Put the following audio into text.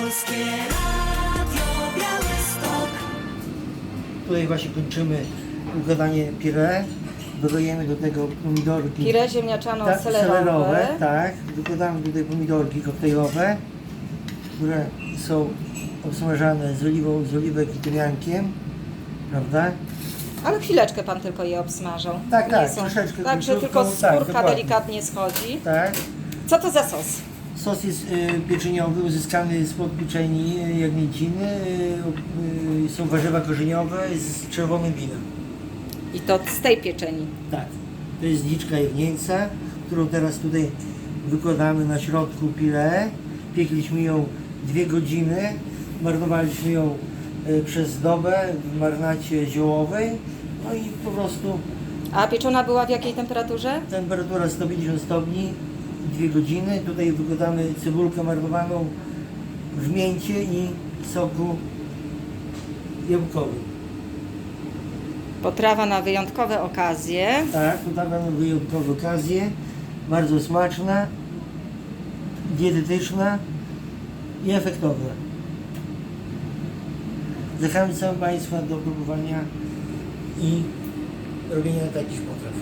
Polskie Radio Białystok. Tutaj właśnie kończymy układanie pire. Dodajemy do tego pomidorki. Pire ziemniaczano tak, selerowe. Tak, dokładamy tutaj pomidorki koktajlowe, które są obsmażane z oliwą, z oliwek i tymiankiem. Prawda? Ale chwileczkę pan tylko je obsmażał. Tak, Nie tak, są- troszeczkę Także króciutko, tylko tak, skórka dokładnie. delikatnie schodzi. Tak. Co to za sos? Sos jest y, pieczeniowy, uzyskany spod pieczeni y, jagnięciny. Y, są warzywa korzeniowe z czerwonym winem. I to z tej pieczeni. Tak. To jest liczka jagnięca, którą teraz tutaj wykładamy na środku pire. Piekliśmy ją dwie godziny. Marnowaliśmy ją przez dobę w marnacie ziołowej. No i po prostu A pieczona była w jakiej temperaturze? temperatura 150 stopni, dwie godziny. Tutaj wykładamy cebulkę marnowaną w mięcie i soku jabłkowym. Potrawa na wyjątkowe okazje. Tak, podawamy wyjątkowe okazje. Bardzo smaczna, dietetyczna i efektowna. Zachęcam Państwa do próbowania i robienia takich potraw.